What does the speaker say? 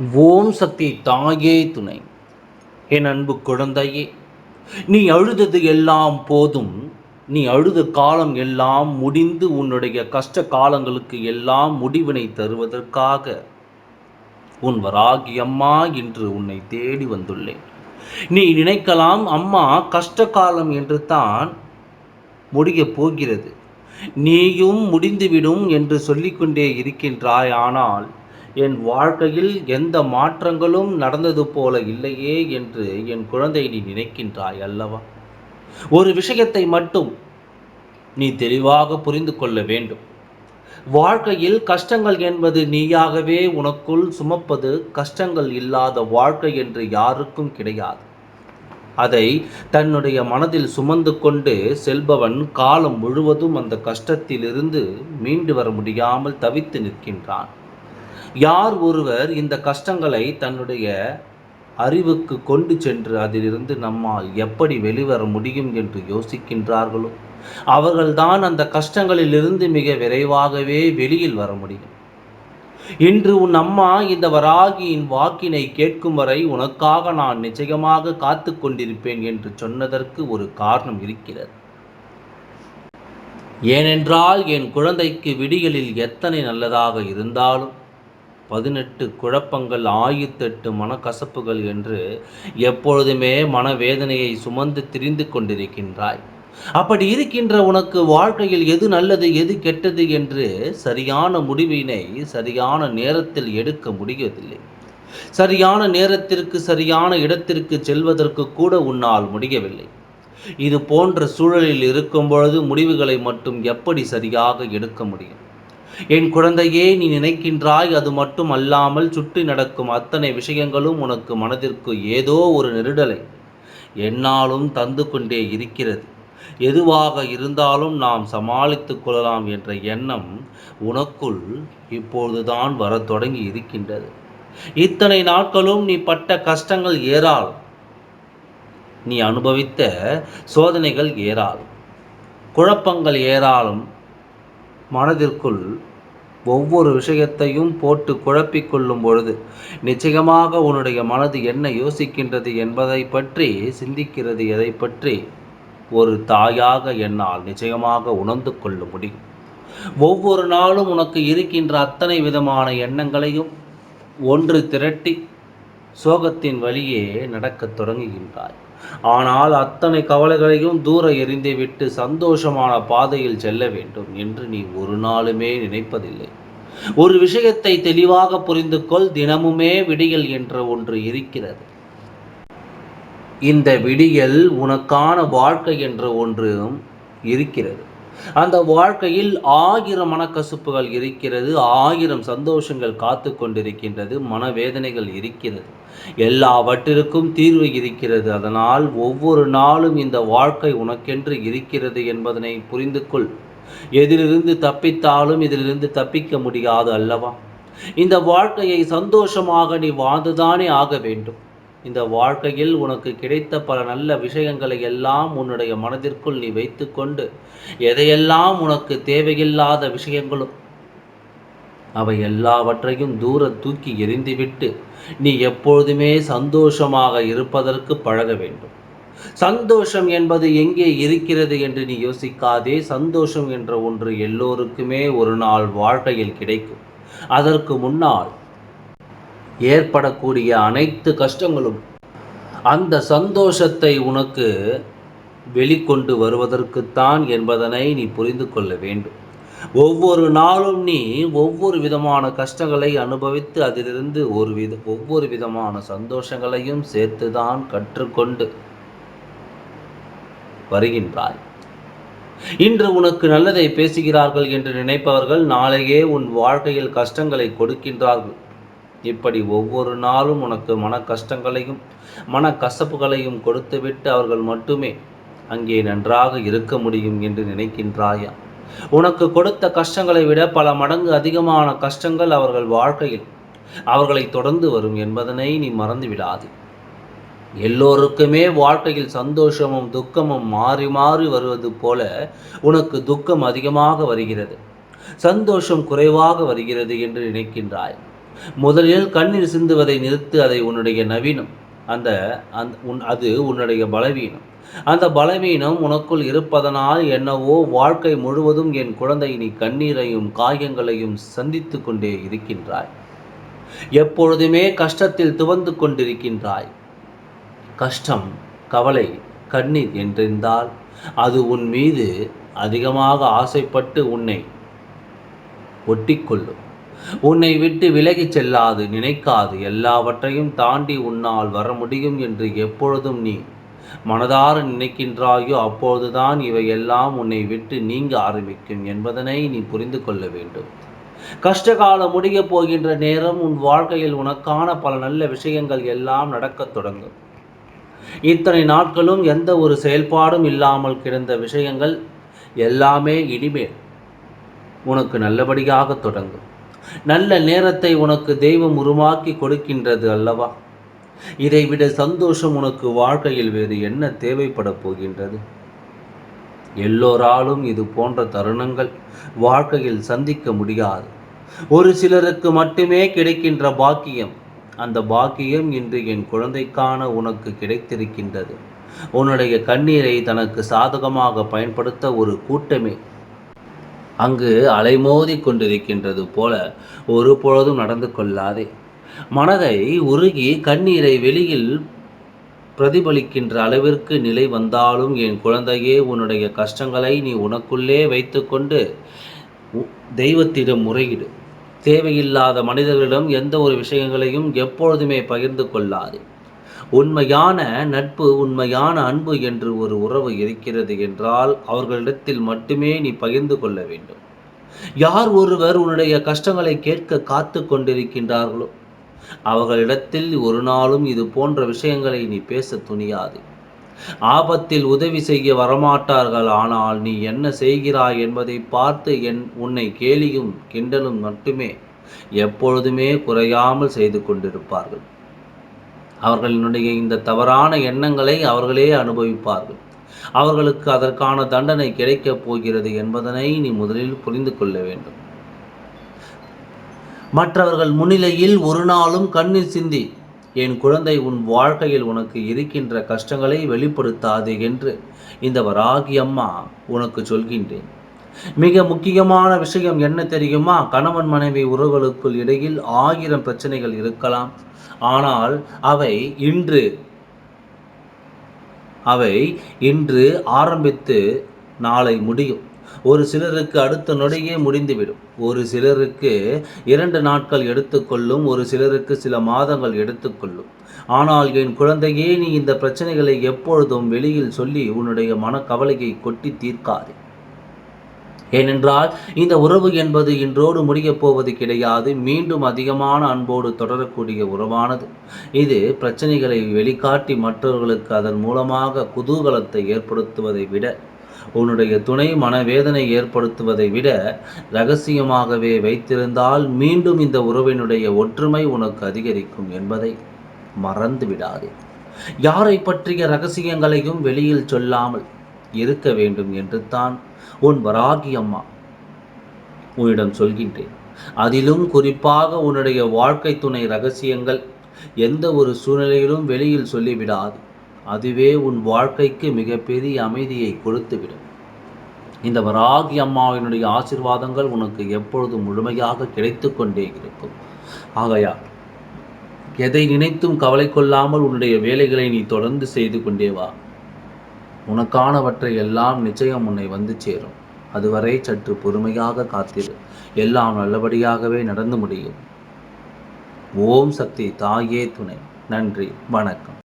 ஓம் சக்தி தாயே துணை. என் அன்பு குழந்தையே நீ அழுதது எல்லாம் போதும். நீ அழுத காலம் எல்லாம் முடிந்து உன்னுடைய கஷ்ட காலங்களுக்கு எல்லாம் முடிவினை தருவதற்காக. உன் வராகி அம்மா என்று உன்னை தேடி வந்துள்ளேன். நீ நினைக்கலாம் அம்மா கஷ்ட காலம் என்று தான் முடியப் போகிறது. நீயும் முடிந்துவிடும் என்று சொல்லிக்கொண்டே இருக்கின்றாய் ஆனால் என் வாழ்க்கையில் எந்த மாற்றங்களும் நடந்தது போல இல்லையே என்று என் குழந்தை நீ நினைக்கின்றாய் அல்லவா? ஒரு விஷயத்தை மட்டும் நீ தெளிவாக புரிந்து கொள்ள வேண்டும். வாழ்க்கையில் கஷ்டங்கள் என்பது நீயாகவே உனக்குள் சுமப்பது கஷ்டங்கள் இல்லாத வாழ்க்கை என்று யாருக்கும் கிடையாது. அதை தன்னுடைய மனதில் சுமந்து கொண்டு செல்பவன் காலம் முழுவதும் அந்த கஷ்டத்திலிருந்து மீண்டு வர முடியாமல் தவித்து நிற்கின்றான். யார் ஒருவர் இந்த கஷ்டங்களை தன்னுடைய அறிவுக்கு கொண்டு சென்று அதிலிருந்து நம்மால் எப்படி வெளிவர முடியும் என்று யோசிக்கின்றார்களோ அவர்கள்தான் அந்த கஷ்டங்களிலிருந்து மிக விரைவாகவே வெளியில் வர முடியும். இன்று உன் அம்மா இந்த வராகியின் வாக்கினை கேட்கும் வரை உனக்காக நான் நிச்சயமாக காத்து கொண்டிருப்பேன் என்று சொன்னதற்கு ஒரு காரணம் இருக்கிறது. ஏனென்றால் என் குழந்தைக்கு விடிகளில் எத்தனை நல்லதாக இருந்தாலும் பதினெட்டு குழப்பங்கள் ஆயிரத்தெட்டு மனக்கசப்புகள் என்று எப்பொழுதுமே மனவேதனையை சுமந்து திரிந்து கொண்டிருக்கின்றாய். அப்படி இருக்கின்ற உனக்கு வாழ்க்கையில் எது நல்லது எது கெட்டது என்று சரியான முடிவினை சரியான நேரத்தில் எடுக்க முடியவில்லை. சரியான நேரத்திற்கு சரியான இடத்திற்கு செல்வதற்கு கூட உன்னால் முடியவில்லை. இது போன்ற சூழலில் இருக்கும் பொழுது முடிவுகளை மட்டும் எப்படி சரியாக எடுக்க முடியும்? என் குழந்தையே நீ நினைக்கின்றாய் அது மட்டும் அல்லாமல் சுற்றி நடக்கும் அத்தனை விஷயங்களும் உனக்கு மனதிற்கு ஏதோ ஒரு நெருடலை என்னாலும் தந்து கொண்டே இருக்கிறது. எதுவாக இருந்தாலும் நாம் சமாளித்துக் கொள்ளலாம் என்ற எண்ணம் உனக்குள் இப்பொழுதுதான் வரத் தொடங்கி இருக்கின்றது. இத்தனை நாட்களும் நீ பட்ட கஷ்டங்கள் ஏறால் நீ அனுபவித்த சோதனைகள் ஏறால் குழப்பங்கள் ஏறாலும் மனதிற்குள் ஒவ்வொரு விஷயத்தையும் போட்டு குழப்பிக் கொள்ளும் பொழுது நிச்சயமாக உன்னுடைய மனது என்ன யோசிக்கின்றது என்பதை பற்றி சிந்திக்கிறது எதை பற்றி ஒரு தாயாக என்னால் நிச்சயமாக உணர்ந்து கொள்ள முடியும். ஒவ்வொரு நாளும் உனக்கு இருக்கின்ற அத்தனை விதமான எண்ணங்களையும் ஒன்று திரட்டி சோகத்தின் வழியே நடக்கத் தொடங்குகின்றாய். ஆனால் அத்தனை கவலைகளையும் தூர எறிந்துவிட்டு சந்தோஷமான பாதையில் செல்ல வேண்டும் என்று நீ ஒரு நாளுமே நினைப்பதில்லை. ஒரு விஷயத்தை தெளிவாக புரிந்து கொள் தினமுமே விடியல் என்ற ஒன்று இருக்கிறது. இந்த விடியல் உனக்கான வாழ்க்கை என்ற ஒன்றும் இருக்கிறது. அந்த வாழ்க்கையில் ஆயிரம் மனக்கசுப்புகள் இருக்கிறது ஆயிரம் சந்தோஷங்கள் காத்து கொண்டிருக்கின்றது மனவேதனைகள் இருக்கிறது. எல்லாவற்றிற்கும் தீர்வு இருக்கிறது. அதனால் ஒவ்வொரு நாளும் இந்த வாழ்க்கை உனக்கென்று இருக்கிறது என்பதனை புரிந்து கொள் எதிலிருந்து தப்பித்தாலும் இதிலிருந்து தப்பிக்க முடியாது அல்லவா? இந்த வாழ்க்கையை சந்தோஷமாக நீ வாழ்ந்துதானே ஆக வேண்டும். இந்த வாழ்க்கையில் உனக்கு கிடைத்த பல நல்ல விஷயங்களை எல்லாம் உன்னுடைய மனதிற்குள் நீ வைத்துக்கொண்டு எதையெல்லாம் உனக்கு தேவையில்லாத விஷயங்களும் அவை எல்லாவற்றையும் தூர தூக்கி எறிந்துவிட்டு நீ எப்பொழுதுமே சந்தோஷமாக இருப்பதற்கு பழக வேண்டும். சந்தோஷம் என்பது எங்கே இருக்கிறது என்று நீ யோசிக்காதே. சந்தோஷம் என்ற ஒன்று எல்லோருக்குமே ஒரு நாள் வாழ்க்கையில் கிடைக்கும். அதற்கு முன்னால் ஏற்படக்கூடிய அனைத்து கஷ்டங்களும் அந்த சந்தோஷத்தை உனக்கு வெளிக்கொண்டு வருவதற்குத்தான் என்பதனை நீ புரிந்து கொள்ள வேண்டும். ஒவ்வொரு நாளும் நீ ஒவ்வொரு விதமான கஷ்டங்களை அனுபவித்து அதிலிருந்து ஒரு வித ஒவ்வொரு விதமான சந்தோஷங்களையும் சேர்த்துதான் கற்றுக்கொண்டு வருகின்றாய். இன்று உனக்கு நல்லதை பேசுகிறார்கள் என்று நினைப்பவர்கள் நாளையே உன் வாழ்க்கையில் கஷ்டங்களை கொடுக்கின்றார்கள். இப்படி ஒவ்வொரு நாளும் உனக்கு மன கஷ்டங்களையும் மன கசப்புகளையும் கொடுத்துவிட்டு அவர்கள் மட்டுமே அங்கே நன்றாக இருக்க முடியும் என்று நினைக்கின்றாயா? உனக்கு கொடுத்த கஷ்டங்களை விட பல மடங்கு அதிகமான கஷ்டங்கள் அவர்கள் வாழ்க்கையில் அவர்களை தொடர்ந்து வரும் என்பதனை நீ மறந்து விடாது எல்லோருக்குமே வாழ்க்கையில் சந்தோஷமும் துக்கமும் மாறி மாறி வருவது போல உனக்கு துக்கம் அதிகமாக வருகிறது. சந்தோஷம் குறைவாக வருகிறது என்று நினைக்கின்றாய். முதலில் கண்ணீர் சிந்துவதை நிறுத்து அதை உன்னுடைய நவீனம். அந்த அந்த உன் அது உன்னுடைய பலவீனம். அந்த பலவீனம் உனக்குள் இருப்பதனால் என்னவோ வாழ்க்கை முழுவதும் என் குழந்தை நீ கண்ணீரையும் காயங்களையும் சந்தித்து கொண்டே இருக்கின்றாய். எப்பொழுதுமே கஷ்டத்தில் துவந்து கொண்டிருக்கின்றாய். கஷ்டம் கவலை கண்ணீர் என்றிருந்தால் அது உன் மீது அதிகமாக ஆசைப்பட்டு உன்னை ஒட்டிக்கொள்ளும். உன்னை விட்டு விலகிச் செல்லாது நினைக்காது. எல்லாவற்றையும் தாண்டி உன்னால் வர முடியும் என்று எப்பொழுதும் நீ மனதார நினைக்கின்றாயோ அப்போதுதான் இவையெல்லாம் உன்னை விட்டு நீங்க ஆரம்பிக்கும் என்பதனை நீ புரிந்து கொள்ள வேண்டும். கஷ்டகாலம் முடியப் போகின்ற நேரம் உன் வாழ்க்கையில் உனக்கான பல நல்ல விஷயங்கள் எல்லாம் நடக்கத் தொடங்கும். இத்தனை நாட்களும் எந்த ஒரு செயல்பாடும் இல்லாமல் கிடந்த விஷயங்கள் எல்லாமே இனிமேல் உனக்கு நல்லபடியாக தொடங்கும். நல்ல நேரத்தை உனக்கு தெய்வம் உருவாக்கி கொடுக்கின்றது அல்லவா? இதைவிட சந்தோஷம் உனக்கு வாழ்க்கையில் வேறு என்ன தேவைப்பட போகின்றது? எல்லோராலும் இது போன்ற தருணங்கள் வாழ்க்கையில் சந்திக்க முடியாது. ஒரு சிலருக்கு மட்டுமே கிடைக்கின்ற பாக்கியம். அந்த பாக்கியம் இன்று என் குழந்தைக்கான உனக்கு கிடைத்திருக்கின்றது. உன்னுடைய கண்ணீரை தனக்கு சாதகமாக பயன்படுத்த ஒரு கூட்டமே. அங்கு அலைமோதி கொண்டிருக்கின்றது போல ஒரு பொழுதும் நடந்து கொள்ளாதே. மனதை உருகி கண்ணீரை வெளியில் பிரதிபலிக்கின்ற அளவிற்கு நிலை வந்தாலும் என் குழந்தையே உன்னுடைய கஷ்டங்களை நீ உனக்குள்ளே வைத்துக்கொண்டு தெய்வத்திடம் முறையிடு. தேவையில்லாத மனிதர்களிடம் எந்த ஒரு விஷயங்களையும் எப்பொழுதுமே பகிர்ந்து கொள்ளாது. உண்மையான நட்பு உண்மையான அன்பு என்று ஒரு உறவு இருக்கிறது என்றால் அவர்களிடத்தில் மட்டுமே நீ பகிர்ந்து கொள்ள வேண்டும். யார் ஒருவர் உன்னுடைய கஷ்டங்களை கேட்க காத்து கொண்டிருக்கின்றார்களோ அவர்களிடத்தில் ஒரு நாளும் இது போன்ற விஷயங்களை நீ பேச துணியாது. ஆபத்தில் உதவி செய்ய வரமாட்டார்கள் ஆனால் நீ என்ன செய்கிறாய் என்பதை பார்த்து என் உன்னை கேலியும் கிண்டலும் மட்டுமே எப்பொழுதுமே குறையாமல் செய்து கொண்டிருப்பார்கள். அவர்களினுடைய இந்த தவறான எண்ணங்களை அவர்களே அனுபவிப்பார்கள். அவர்களுக்கு அதற்கான தண்டனை கிடைக்கப் போகிறது என்பதனை நீ முதலில் புரிந்து கொள்ள வேண்டும். மற்றவர்கள் முன்னிலையில் ஒரு நாளும் கண்ணீர் சிந்தி என் குழந்தை உன் வாழ்க்கையில் உனக்கு இருக்கின்ற கஷ்டங்களை வெளிப்படுத்தாது என்று இந்த வராகி அம்மா உனக்கு சொல்கின்றேன். மிக முக்கியமான விஷயம் என்ன தெரியுமா? கணவன் மனைவி உறவுகளுக்குள் இடையில் ஆயிரம் பிரச்சனைகள் இருக்கலாம். ஆனால் அவை இன்று அவை இன்று ஆரம்பித்து நாளை முடியும். ஒரு சிலருக்கு அடுத்த நொடியே முடிந்துவிடும். ஒரு சிலருக்கு இரண்டு நாட்கள் எடுத்துக்கொள்ளும் ஒரு சிலருக்கு சில மாதங்கள் எடுத்துக்கொள்ளும். ஆனால் என் குழந்தையே நீ இந்த பிரச்சனைகளை எப்பொழுதும் வெளியில் சொல்லி உன்னுடைய மனக்கவலையை கொட்டி தீர்க்காதே. ஏனென்றால் இந்த உறவு என்பது இன்றோடு முடியப் போவது கிடையாது மீண்டும் அதிகமான அன்போடு தொடரக்கூடிய உறவானது. இது பிரச்சனைகளை வெளிக்காட்டி மற்றவர்களுக்கு அதன் மூலமாக குதூகலத்தை ஏற்படுத்துவதை விட உன்னுடைய துணை மனவேதனை ஏற்படுத்துவதை விட ரகசியமாகவே வைத்திருந்தால் மீண்டும் இந்த உறவினுடைய ஒற்றுமை உனக்கு அதிகரிக்கும் என்பதை மறந்து விடாதே யாரை பற்றிய ரகசியங்களையும் வெளியில் சொல்லாமல் இருக்க வேண்டும் என்று தான் உன் வராகி அம்மா உன்னிடம் சொல்கின்றேன். அதிலும் குறிப்பாக உன்னுடைய வாழ்க்கை துணை ரகசியங்கள் எந்த ஒரு சூழ்நிலையிலும் வெளியில் சொல்லிவிடாது. அதுவே உன் வாழ்க்கைக்கு மிகப்பெரிய அமைதியை கொடுத்துவிடும். இந்த வராகி அம்மாவினுடைய ஆசிர்வாதங்கள் உனக்கு எப்பொழுதும் முழுமையாக கிடைத்து கொண்டே இருக்கும். ஆகையா எதை நினைத்தும் கவலை கொள்ளாமல் உன்னுடைய வேலைகளை நீ தொடர்ந்து செய்து கொண்டே வா. உனக்கானவற்றை எல்லாம் நிச்சயம் உன்னை வந்து சேரும். அதுவரை சற்று பொறுமையாக காத்திரு. எல்லாம் நல்லபடியாகவே நடந்து முடியும். ஓம் சக்தி தாயே துணை. நன்றி. வணக்கம்.